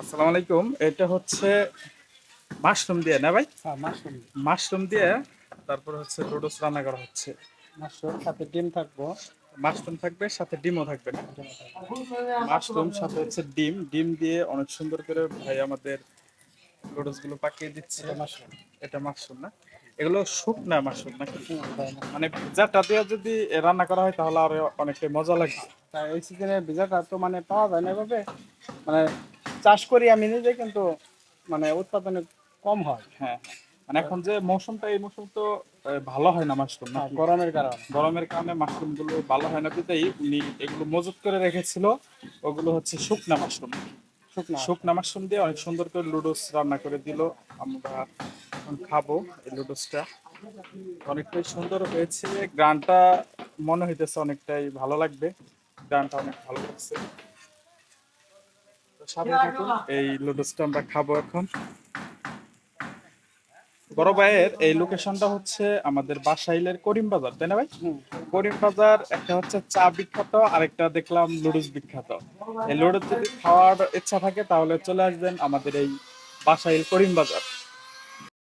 আসসালামু আলাইকুম। এটা হচ্ছে মাশরুম দিয়ে না ভাই? হ্যাঁ মাশরুম মাশরুম দিয়ে তারপর হচ্ছে লুডোস রান্না করা হচ্ছে। মাশরুম সাথে ডিম থাকব। মাশরুম থাকবে সাথে ডিমও থাকবে না। মাশরুম সাথে হচ্ছে ডিম। ডিম দিয়ে অনেক সুন্দর করে ভাই আমাদেরগুলো পাকিয়ে দিচ্ছে। মাশরুম। এটা মাশরুম না? এগুলো শুকনা মাশরুম নাকি? মানে দিয়ে যদি রান্না করা হয় তাহলে আরও অনেকটাই মজা লাগবে। তাই এই সিজনে ভিজাটা তো মানে পাওয়া যায় না এভাবে। মানে চাষ করি আমি নিজে কিন্তু মানে উৎপাদনে কম হয়। হ্যাঁ মানে এখন যে মৌসুমটা এই মৌসুম তো ভালো হয় না মাশরুম না হ্যাঁ, গরমের কারণে। গরমের কারণে মাশরুমগুলো ভালো হয় না। বিধায় উনি এগুলো মজুত করে রেখেছিল ওগুলো হচ্ছে শুকনা মাশরুম। শুকনা। শুকনা মাশরুম দিয়ে অনেক সুন্দর করে লুডোস রান্না করে দিল। আমরা এখন খাব এই লুডোসটা অনেকটাই সুন্দর হয়েছে। গানটা মনে হইতেছে অনেকটাই ভালো লাগবে। গানটা অনেক ভালো লাগছে। সাথে থাকুন এই লুডোসটা আমরা খাব এখন। বড় ভাইয়ের এই লোকেশনটা হচ্ছে আমাদের বাসাইলের করিম বাজার তাই না ভাই? করিম বাজার একটা হচ্ছে চা বিখ্যাত আরেকটা দেখলাম লুডুস বিখ্যাত। এই লুডুস যদি খাওয়ার ইচ্ছা থাকে তাহলে চলে আসবেন আমাদের এই বাসাইল করিম বাজার।